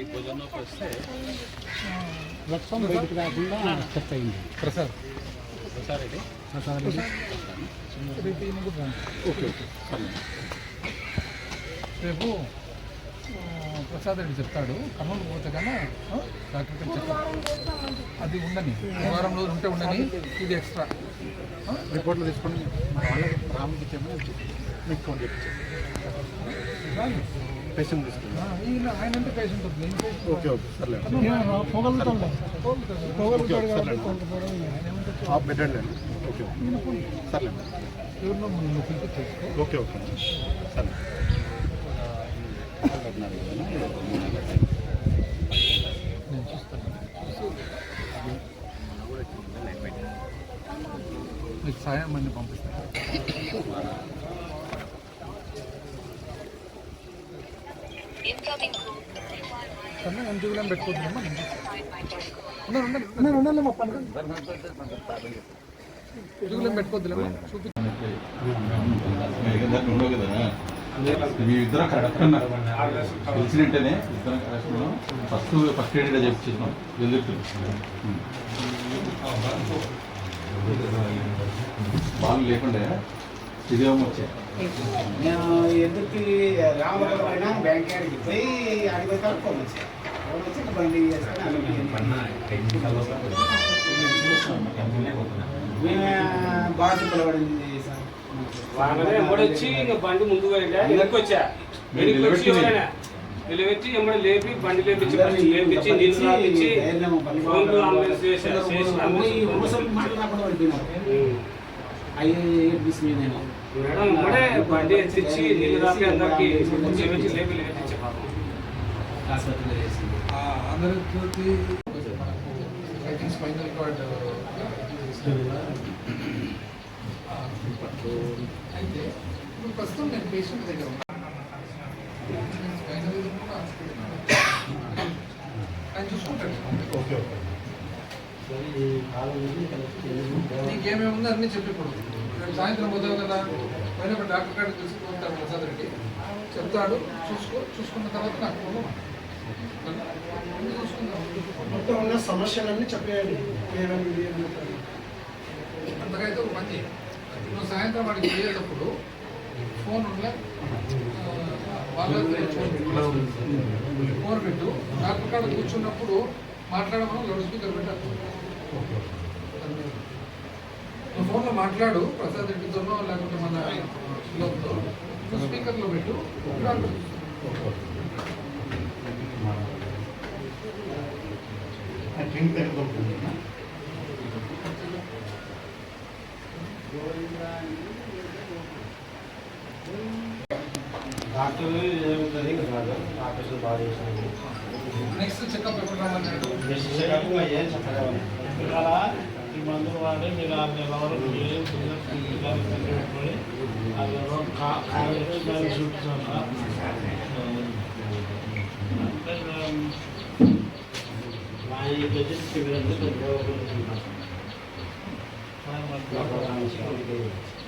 ఈ భుజం నొప్పి వస్తే రక్తం బయటకు రాకుండా అయింది. ప్రసాద్. ఒకసారి ఇది రేపు ఈయన కూడా రండి. Okay okay. రేపు ప్రసాద్ రెడ్డి చెప్తాడు. కర్నూలు పోతే కన్నా డాక్టర్ గారు చెప్తాడు అది ఉండని. వారం రోజులు ఉంటే ఉండని. ఇది ఎక్స్ట్రా. రిపోర్ట్లు తీసుకొని వాళ్ళకి రాముకి ఇచ్చామని మీకు ఫోన్ రాదు. పేషెంట్? ఓకే ఓకే సర్లే అండి ఓకే సర్లే. ఓకే ఓకే సరే నేను చూస్తాను. మీకు సాయం మంది పంపిస్తాను. Incoming call. సరే నేను జూబిలం పెట్టుకుంటున్నామా? ఉన్నారు ఉన్నారు ఉండాలి మా పని జూబిలం పెట్టుకోవద్దులేమో చూపి ఉండవు కదా మీ ఇద్దరు కరెక్ట్ అన్నారు తెలిసినట్టేనే ఇద్దరం కరెక్ట్ ఫస్ట్ ఫస్ట్ ఎయిడ్ చెప్తున్నాం ఎందుకు బాగా లేకుండా ఇదేమో వచ్చాయి. నేను ఎందుకు రామపురం అయినా బ్యాంక్ ఆడికి పోయి అడిగి కలుపుకొని వచ్చా ఫోన్ వచ్చి బండి మేమే బాగా పిలవడింది సార్. ఇంకా బండి ముందుకు వెళ్ళా వెనక్కి వచ్చా. వెనక్కి వచ్చి నిలబెట్టి లేపి బండి లేపించి లేపించి నీళ్ళు రాపించి ఫోన్లు అంబులెన్స్ చేసి అంబులెన్స్ మేడం ఎంబడే బండి ఎత్తిచ్చి నీళ్ళు రాపి అందరికి లేపించి లేపి లేపించి పాపం. ఆసుపత్రిలో చేసింది. ఐ థింక్ స్పైనల్ కార్డ్ అయితే ఇప్పుడు ప్రస్తుతం నేను పేషెంట్ దగ్గర ఆయన చూసుకుంటాడు. Okay okay. నీకేమేమి ఉందో అన్నీ చెప్పిప్పుడు. రేపు సాయంత్రం పోతావు కదా పైన ఒక డాక్టర్ గారికి తీసుకుంటాడు ప్రసాద్ రెడ్డి. చెప్తాడు చూసుకో చూసుకున్న తర్వాత నాకు మొత్తం ఉన్న సమస్యలన్నీ. అంతగా అయితే ఒక పని చేయి. నువ్వు సాయంత్రం వాడికి పోయేటప్పుడు ఫోన్ ఉండే వాళ్ళ ఫోన్ పెట్టు. డాక్టర్ కాడ కూర్చున్నప్పుడు మాట్లాడమని లౌడ్ స్పీకర్ పెట్టారు ఫోన్లో మాట్లాడు ప్రసాద్ రెడ్డితోనో లేకుంటే మన స్పీకర్లో పెట్టు డాక్టర్ డ్రింక్ దగ్గర దొరుకుతుంది డాక్టర్ ఏముంటుంది? కాదు ఆపరేషన్ బాగా చేసింది నెక్స్ట్ చెకప్ ఎప్పుడు ఏం చెప్పగలను ఇవాళ ఈ మందులు వాడి మీరు ఆరు నెలల వరకు ఏం పిల్లలు పెట్టుకొని అది కాలేజ్ దాన్ని చూపుతున్నా మా ఈ గెజిట్ డాక్టర్ రామకృష్ణ